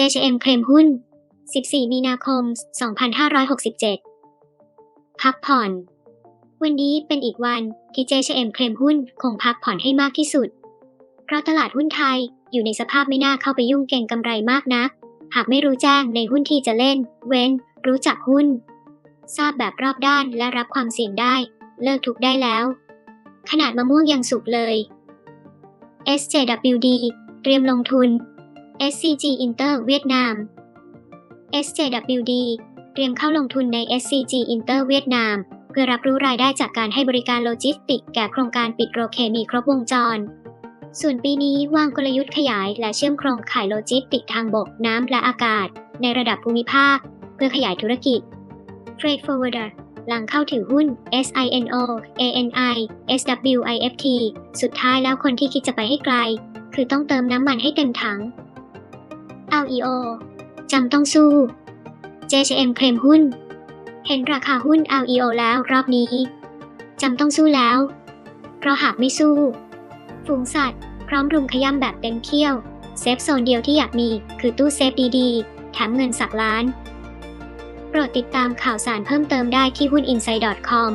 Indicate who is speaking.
Speaker 1: JHM เคลมหุ้น 14 มีนาคม 2567 พักผ่อน วันนี้เป็นอีกวันที่ JHM เคลมหุ้นคงพักผ่อนให้มากที่สุด เพราะตลาดหุ้นไทยอยู่ในสภาพไม่น่าเข้าไปยุ่งเก่งกำไรมากนัก หากไม่รู้แจ้งในหุ้นที่จะเล่น เว้น รู้จักหุ้น ทราบแบบรอบด้านและรับความเสี่ยงได้ เลิกทุกได้แล้ว ขนาดมะม่วงยังสุกเลย SJWD เตรียมลงทุน SCG Inter เวียดนาม SJWD เตรียมเข้าลงทุนใน SCG Inter เวียดนาม เพื่อรับรู้รายได้จากการให้บริการโลจิสติกส์แก่โครงการปิดโรเคมีครบวงจร ส่วนปีนี้วางกลยุทธ์ขยายและเชื่อมโครงข่ายโลจิสติกส์ทางบกน้ำและอากาศ ในระดับภูมิภาค เพื่อขยายธุรกิจ Freight Forwarder หลังเข้าถือหุ้น SINO ANI SWIFT สุดท้ายแล้วคนที่คิดจะไปให้ไกล คือต้องเติมน้ำมันให้เต็มถัง LEO จำต้องสู้ JHM เคลมหุ้น เห็นราคาหุ้น LEO แล้วรอบนี้ จำต้องสู้แล้ว เพราะหากไม่สู้ ฝูงสัตว์ พร้อมรุมขย้ำแบบเต็มเขี้ยว เซฟโซนเดียวที่อยากมีคือตู้เซฟดีๆ แถมเงินสักล้าน โปรดติดตามข่าวสารเพิ่มเติมได้ที่หุ้น inside.com